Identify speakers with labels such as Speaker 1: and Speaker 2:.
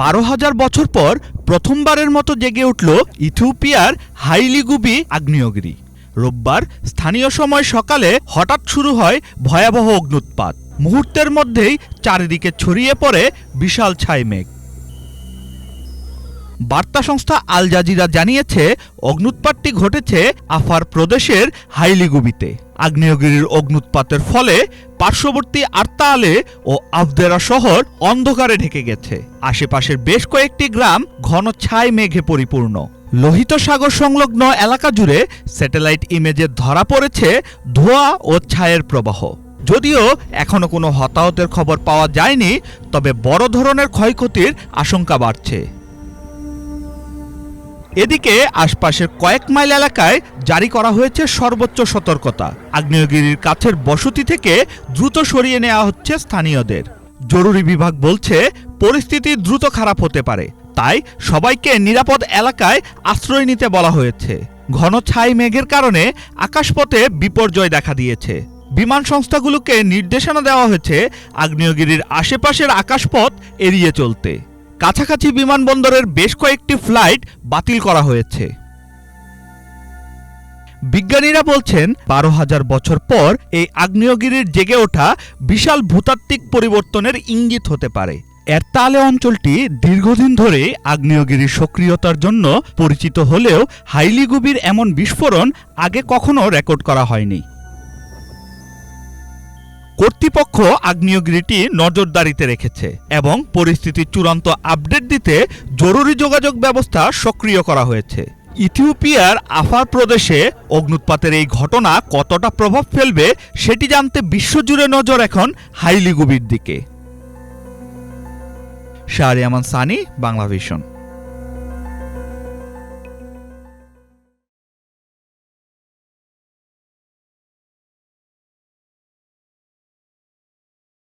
Speaker 1: বারো হাজার বছর পর প্রথমবারের মতো জেগে উঠল ইথিওপিয়ার হাইলিগুবি আগ্নেয়গিরি। রোববার স্থানীয় সময় সকালে হঠাৎ শুরু হয় ভয়াবহ অগ্নুৎপাত। মুহূর্তের মধ্যেই চারিদিকে ছড়িয়ে পড়ে বিশাল ছাই মেঘ। বার্তা সংস্থা আল জাজিরা জানিয়েছে, অগ্নুৎপাতটি ঘটেছে আফার প্রদেশের হাইলিগুবিতে। আগ্নেয়গিরির অগ্নুৎপাতের ফলে পার্শ্ববর্তী আর্তালে ও আফদেরা শহর অন্ধকারে ঢেকে গেছে। আশেপাশের বেশ কয়েকটি গ্রাম ঘন ছাই মেঘে পরিপূর্ণ। লোহিত সাগর সংলগ্ন এলাকা জুড়ে স্যাটেলাইট ইমেজে ধরা পড়েছে ধোঁয়া ও ছায়ের প্রবাহ। যদিও এখনও কোনো হতাহতের খবর পাওয়া যায়নি, তবে বড় ধরনের ক্ষয়ক্ষতির আশঙ্কা বাড়ছে। এদিকে আশপাশের কয়েক মাইল এলাকায় জারি করা হয়েছে সর্বোচ্চ সতর্কতা। আগ্নেয়গিরির কাছের বসতি থেকে দ্রুত সরিয়ে নেওয়া হচ্ছে স্থানীয়দের। জরুরি বিভাগ বলছে, পরিস্থিতি দ্রুত খারাপ হতে পারে। তাই সবাইকে নিরাপদ এলাকায় আশ্রয় নিতে বলা হয়েছে। ঘন ছাই মেঘের কারণে আকাশপথে বিপর্যয় দেখা দিয়েছে। বিমান সংস্থাগুলোকে নির্দেশনা দেওয়া হয়েছে, আগ্নেয়গিরির আশেপাশের আকাশপথ এড়িয়ে চলতে। কাছাকাছি বিমানবন্দরের বেশ কয়েকটি ফ্লাইট বাতিল করা হয়েছে। বিজ্ঞানীরা বলছেন, বারো হাজার বছর পর এই আগ্নেয়গিরির জেগে ওঠা বিশাল ভূতাত্ত্বিক পরিবর্তনের ইঙ্গিত হতে পারে। এরতালে অঞ্চলটি দীর্ঘদিন ধরে আগ্নেয়গিরির সক্রিয়তার জন্য পরিচিত হলেও হাইলিগুবির এমন বিস্ফোরণ আগে কখনো রেকর্ড করা হয়নি। কর্তৃপক্ষ আগ্নেয়গিরিটি নজরদারিতে রেখেছে এবং পরিস্থিতির চূড়ান্ত আপডেট দিতে জরুরি যোগাযোগ ব্যবস্থা সক্রিয় করা হয়েছে। ইথিওপিয়ার আফার প্রদেশে অগ্নুৎপাতের এই ঘটনা কতটা প্রভাব ফেলবে সেটি জানতে বিশ্বজুড়ে নজর এখন হাইলিগুবির দিকে। শাহরিয়ামান সানি, বাংলা ভিশন।